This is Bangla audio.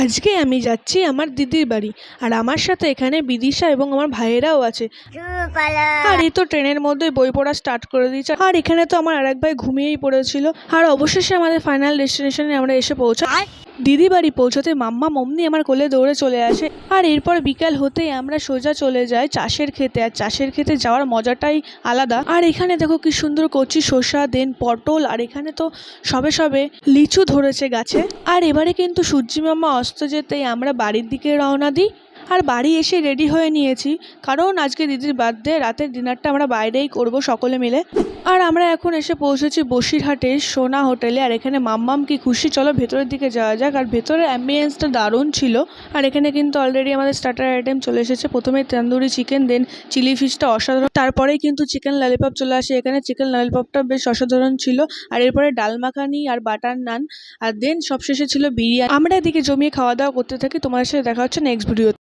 আজকে আমি যাচ্ছি আমার দিদির বাড়ি, আর আমার সাথে এখানে বিদিশা এবং আমার ভাইয়েরাও আছে। আর এই তো ট্রেনের মধ্যে বই পড়া স্টার্ট করে দিয়েছে। আর এখানে তো আমার আরেক ভাই ঘুমিয়েই পড়েছিল। আর অবশেষে আমাদের ফাইনাল ডেস্টিনেশনে আমরা এসে পৌঁছাই দিদি বাড়ি পৌঁছতে মাম্মা মমনি আমার কোলে দৌড়ে চলে আসে। আর এরপর বিকাল হতেই আমরা সোজা চলে যাই চাষের খেতে। আর চাষের খেতে যাওয়ার মজাটাই আলাদা। আর এখানে দেখো কি সুন্দর কচি শসা, দেন পটল, আর এখানে তো সবে সবে লিচু ধরেছে গাছে। আর এবারে কিন্তু সূর্যি মাম্মা অস্ত যেতেই আমরা বাড়ির দিকে রওনা দিই। আর বাড়ি এসে রেডি হয়ে নিয়েছি। কারণ আজকে দিদির বার্থডে রাতের ডিনারটা আমরা বাইরেই করব সকলে মিলে। আর আমরা এখন এসে পৌঁছেছি বসিরহাটে সোনা হোটেলে। আর এখানে মাম্মাম কি খুশি? চলো ভেতরের দিকে যাওয়া যাক। আর ভেতরের অ্যাম্বিয়েন্সটা দারুণ ছিল। আর এখানে কিন্তু অলরেডি আমাদের স্টার্টার আইটেম চলে এসেছে। প্রথমে তন্দুরি চিকেন দেন চিলি ফিশটা অসাধারণ। তারপরেই কিন্তু চিকেন ললিপপ চলে আসে। এখানে চিকেন ললিপপটা বেশ অসাধারণ ছিল। আর এরপরে ডাল মাখানি আর বাটার নান। আর দেন সবশেষে ছিল বিরিয়ানি। আমরা এদিকে জমিয়ে খাওয়া দাওয়া করতে থাকি। তোমাদের সাথে দেখা হচ্ছে নেক্সট ভিডিও